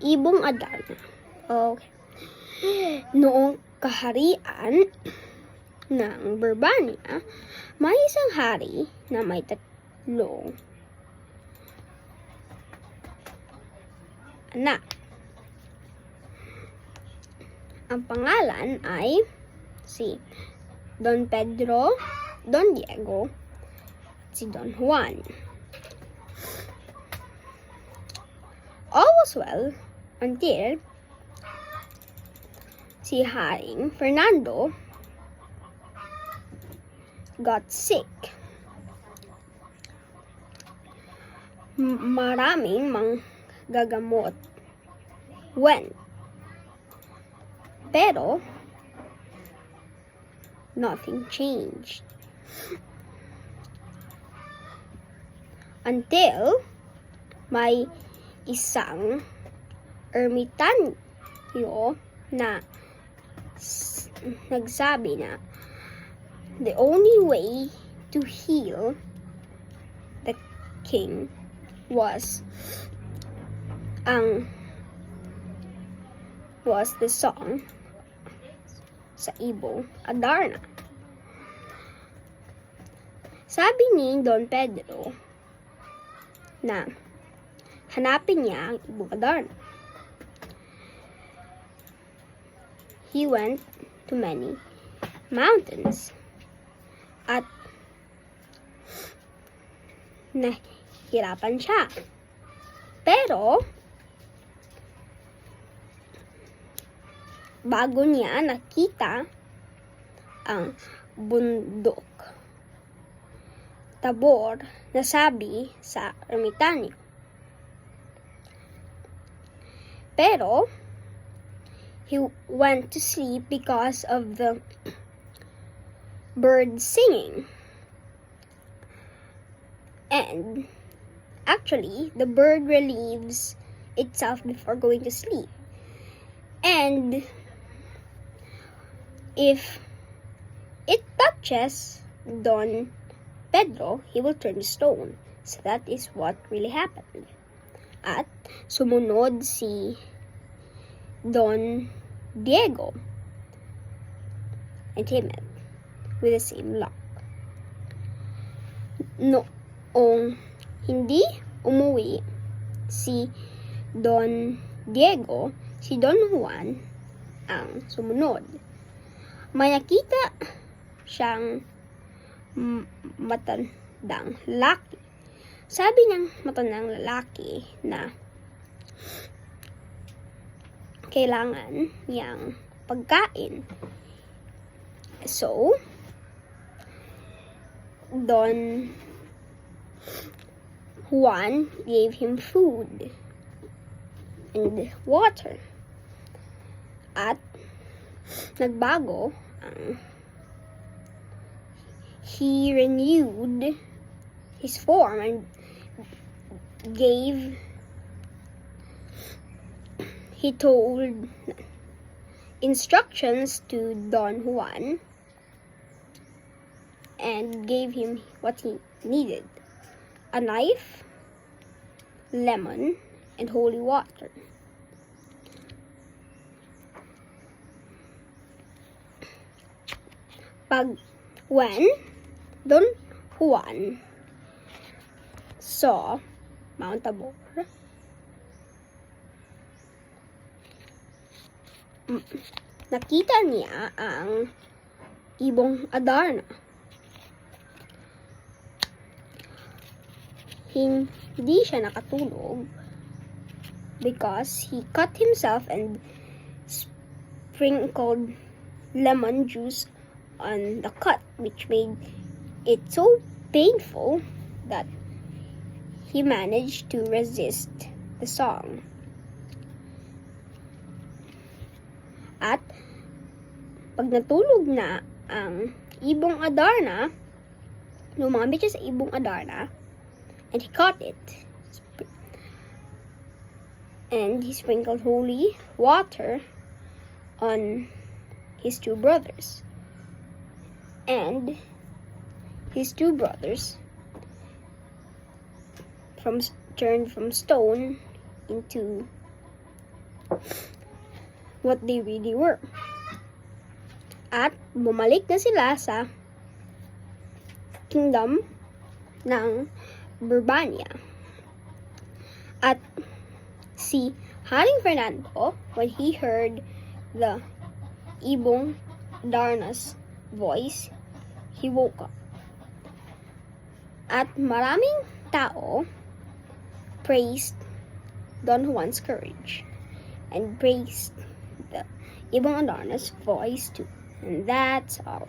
Ibong Adarna. Okay. Noong kaharian ng Burbania, may isang hari na may tatlong anak. Ang pangalan ay si Don Pedro, Don Diego, si Don Juan. All was well until si Haring Fernando got sick. Maraming mang gagamot went. Pero, nothing changed. Until may isang ermitanyo na nagsabi na the only way to heal the king was ang was the song sa ibong Adarna. Sabi ni Don Pedro na hanapin niya ang ibong Adarna. He went to many mountains at nahirapan siya. Pero, bago niya nakita ang bundok. Tabor na sabi sa ermitanyo. Pero, he went to sleep because of the bird singing. And actually, the bird relieves itself before going to sleep. And if it touches Don Pedro, he will turn to stone. So that is what really happened. At sumunod si Don Diego and Timid with the same luck. Noong hindi umuwi si Don Diego, si Don Juan ang sumunod. May nakita siyang matandang lalaki. Sabi ng matandang lalaki na kailangan niyang pagkain. So, Don Juan gave him food and water. At nagbago ang he renewed his form and gave he told instructions to Don Juan and gave him what he needed a knife, lemon, and holy water. Pag when Don Juan saw Mount Tabor, nakita niya ang ibong Adarna. Hindi siya nakatulog because he cut himself and sprinkled lemon juice on the cut, which made it so painful that he managed to resist the song. Pag natulog na ang ibong Adarna, lumamit siya sa ibong Adarna, and he caught it. And he sprinkled holy water on his two brothers. And his two brothers from turned from stone into what they really were. At bumalik na sila sa kingdom ng Burbania. At si Haring Fernando, when he heard the Ibong Darna's voice, he woke up. At maraming tao praised Don Juan's courage and praised the Ibong Darna's voice too. And that's all.